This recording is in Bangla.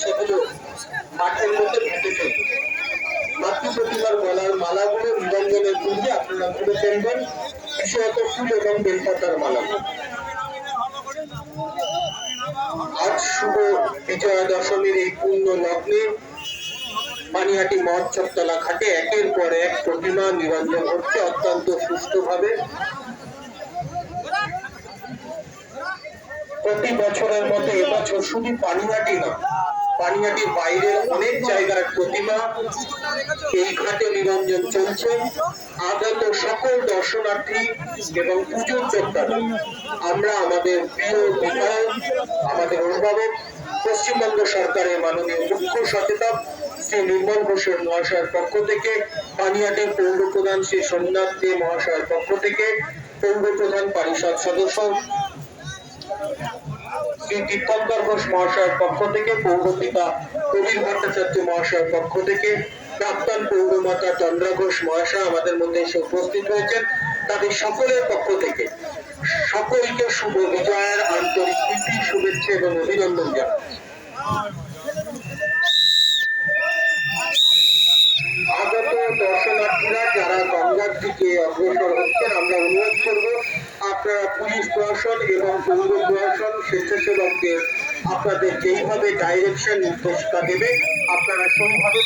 সেগুলো মাঠের মধ্যে মাতৃ প্রতিমার গলার মালাগুলো নিরঞ্জনের পূর্বে আপনারা খুলে ফেলবেন বিশেষত ফুল এবং বেলপাতার মালা। আজ শুভ বিজয়া দশমীর এই পূর্ণ লগ্নে পানিহাটি মহোৎসবতলা ঘাটে একের পর এক প্রতিমা নিরঞ্জন হচ্ছে অত্যন্ত সুষ্ঠুভাবে। প্রতি বছরের মতো এবছর শুধু পানিহাটি না পানিহাটির বাইরের অনেক জায়গার প্রতিমা। এই ঘাটে নিরঞ্জন চলছে। আগত সকল দর্শনার্থী এবং পুজোর যোদ্ধারা। আমরা আমাদের প্রিয় বিধায়ক, আমাদের অভিভাবক, পশ্চিমবঙ্গ সরকারের মাননীয় মুখ্য সচেতক শ্রী নির্মল ঘোষের মহাশয়ের পক্ষ থেকে পানিহাটের পৌর প্রধান শ্রী সোমনাথ দে মহাশয়ের পক্ষ থেকে পৌর প্রধান পরিষদ সদস্য শ্রী তীর্থঙ্কর ঘোষ মহাশয়ের পক্ষ থেকে পৌরপিতা কবির ভট্টাচার্য মহাশয়ের পক্ষ থেকে, প্রাক্তন পৌরমাতা চন্দ্রা ঘোষ মহাশয় আমাদের মধ্যে এসে উপস্থিত হয়েছেন তাদের সকলের পক্ষ থেকে। সকলকে শুভ বিজয়ের আন্তরিক প্রীতি, শুভেচ্ছা এবং অভিনন্দন জানাচ্ছি। আগত দর্শনার্থীরা যারা গঙ্গার দিকে অগ্রসর হচ্ছেন, আমরা অনুরোধ করব প্রশাসন এবং পৌর প্রশাসন স্বেচ্ছাসেবকদের আপনাদের যেইভাবে ডাইরেকশন নির্দেশিকা দেবে। আপনারা সেইভাবে